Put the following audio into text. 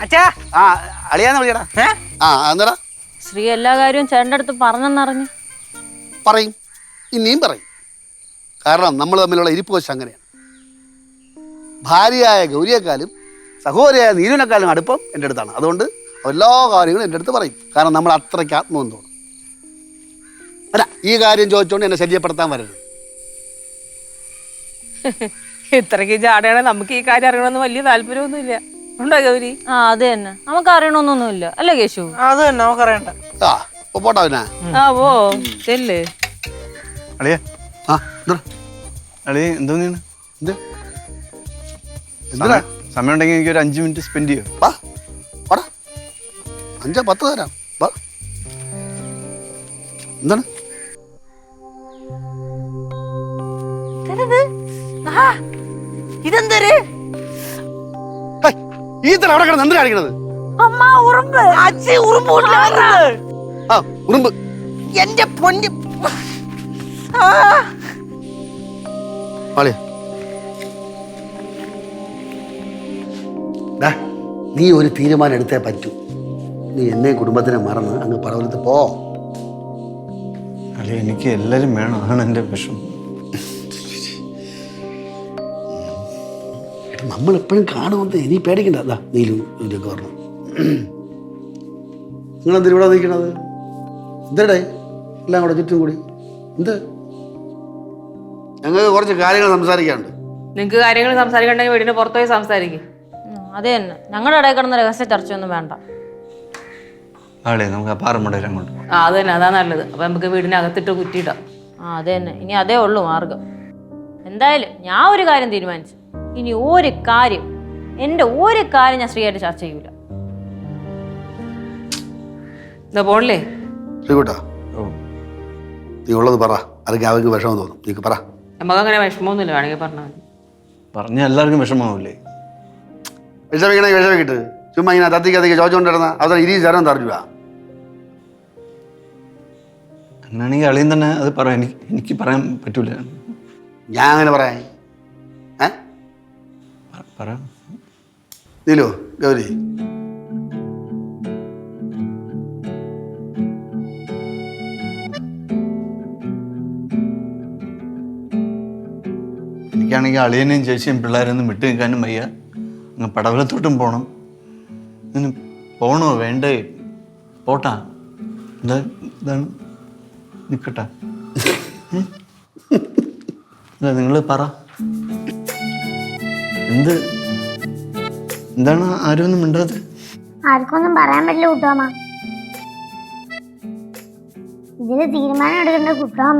അച്ഛാ. ആ അളിയാന്ന് വിളിയടാ ഏ? ആ ശ്രീ എല്ലാ കാര്യവും ചേട്ടന്റെ അടുത്ത് പറഞ്ഞെന്നറിഞ്ഞു. പറയും. ഇനിയും പറയും. കാരണം നമ്മൾ തമ്മിലുള്ള ഇരിപ്പ് വശം അങ്ങനെയാണ്. ഭാര്യയായ ഗൗരിയേക്കാളും സഹോദരിയായ നീരുവിനെക്കാളും അടുപ്പം എന്റെ അടുത്താണ്. അതുകൊണ്ട് എല്ലാ കാര്യങ്ങളും എന്റെ അടുത്ത് പറയും. കാരണം നമ്മൾ അത്രയ്ക്ക് ആത്മബന്ധമാണ്. അല്ല ഈ കാര്യം ചോദിച്ചുകൊണ്ട് എന്നെ ശല്യപ്പെടുത്താൻ വരരുത്. ഇത്രയ്ക്ക് ജാടയാണെ നമുക്ക് ഈ കാര്യം അറിയണമെന്ന് വലിയ താല്പര്യമൊന്നുമില്ല. ഉണ്ടോ ഗൗരി? ആ അത് തന്നെ. നമുക്ക് അറിയണമെന്നൊന്നുമില്ല അല്ലേ കേശു? അത് തന്നെ നമുക്ക് അറിയണ്ട ആ ഇപ്പോൾ പോട്ടോ പിന്നെ ആ ചെല്ല്. അളിയ. ആ എന്താ അളിയ എന്തോന്നാണ് എന്ത്? എന്തിനാ? സമയം ഉണ്ടെങ്കിൽ എനിക്ക് ഒരു അഞ്ച് മിനിറ്റ് സ്പെൻഡ് ചെയ്യോ. വാ വാടാ. അഞ്ചാ പത്ത് തരാം. വാ. എന്താണ്? ഇതെന്തര്? ഹേയ്, ഈ തല അവിടെ കിടന്ന് എന്തിനാ കാണിക്കണത് അമ്മ ഉറുമ്പ്. അച്ഛൻ ഉറുമ്പ്. ആ ഉറുമ്പ്. എന്റെ പൊന്ന്. ആ. പാളിയ. ഡാ, നീ ഒരു തീരുമാനം എടുത്തേ പറ്റൂ. നീ എന്നെ കുടുംബത്തിനെ മറന്ന് അങ്ങ് പറവലത്ത് പോ. അളിയ എനിക്ക് എല്ലാവരും വേണം. അതാണ് എന്റെ വിഷമം. എപ്പോഴും കാണുമെന്ന് നീ പേടിക്കണ്ട. അതാ നീലു ഇതിലൊക്കെ പറഞ്ഞു നിങ്ങളെന്തിനാ ഇവിടെ നിൽക്കണത് എന്തേടേ എല്ലാം കൂടെ ചുറ്റും കൂടി. എന്ത്? ഞങ്ങൾക്ക് കുറച്ച് കാര്യങ്ങൾ സംസാരിക്കാനുണ്ട്. നിങ്ങൾക്ക് കാര്യങ്ങൾ സംസാരിക്കണ്ടെങ്കിൽ വീടിന് പുറത്തുപോയി സംസാരിക്കും. അത് തന്നെ. ഞങ്ങളുടെ ഇടയിൽ കിടന്ന രഹസ്യ ചർച്ചയൊന്നും വേണ്ട. ആളെ നമുക്ക് ആ പാറമടയിൽ അങ്ങോട്ട് പോകാം. ആ അത് തന്നെ. അതാ നല്ലത്. അപ്പൊ നമുക്ക് വീടിനകത്തിട്ട് കുറ്റിയിടാം. ആ അത് തന്നെ. ഇനി അതേ ഉള്ളൂ മാർഗം. എന്തായാലും ഞാൻ ഒരു കാര്യം തീരുമാനിച്ചു. ഇനി ഒരു കാര്യം എന്റെ ഒരു കാര്യം ഞാൻ ശ്രീയായിട്ട് ചർച്ച ചെയ്യൂല. എന്താ പോണില്ലേ? ശ്രീകുട്ടാ ഓ. നീ ഉള്ളത് പറ. അല്ലെങ്കിൽ അവർക്ക് വിഷമം തോന്നും. നീക്ക് പറ. നമുക്ക് അങ്ങനെ വിഷമമൊന്നുമില്ല വേണമെങ്കിൽ പറഞ്ഞാൽ മതി. പറഞ്ഞ എല്ലാവർക്കും വിഷമാവില്ലേ വിഷമിക്കണേ വിഷമിക്കിട്ട്. ചുമ്മാ ഇങ്ങനെ തത്തിക്ക് തത്തിക്ക് ചോദിച്ചുകൊണ്ടിരുന്ന അവസാനം ഇരി തരം തറഞ്ഞു അങ്ങനെയാണെങ്കിൽ അളിയും തന്നെ അത് പറയാം എനിക്ക് എനിക്ക് പറയാൻ പറ്റൂല. ഞാൻ അങ്ങനെ പറയാം ഏ? പ- പറയാം നീലു ഗൗരി. എനിക്കാണെങ്കിൽ അളിയനെയും ചേച്ചിയും പിള്ളേരൊന്നും വിട്ടു നിൽക്കാനും വയ്യ. അങ്ങ് പടവലത്തോട്ടും പോകണം ഇതിന് പോകണോ വേണ്ടേ? പോട്ടാ. എന്താ ഇതാണ്? നിൽക്കട്ടെ അല്ല നിങ്ങൾ പറ. എന്ത്? എന്താണ് ആരും ഒന്നും മിണ്ടാതെ? ആർക്കൊന്നും പറയാൻ പറ്റില്ല കുട്ടോമ ഇതിന് തീരുമാനം എടുക്കേണ്ട കുട്ടോമ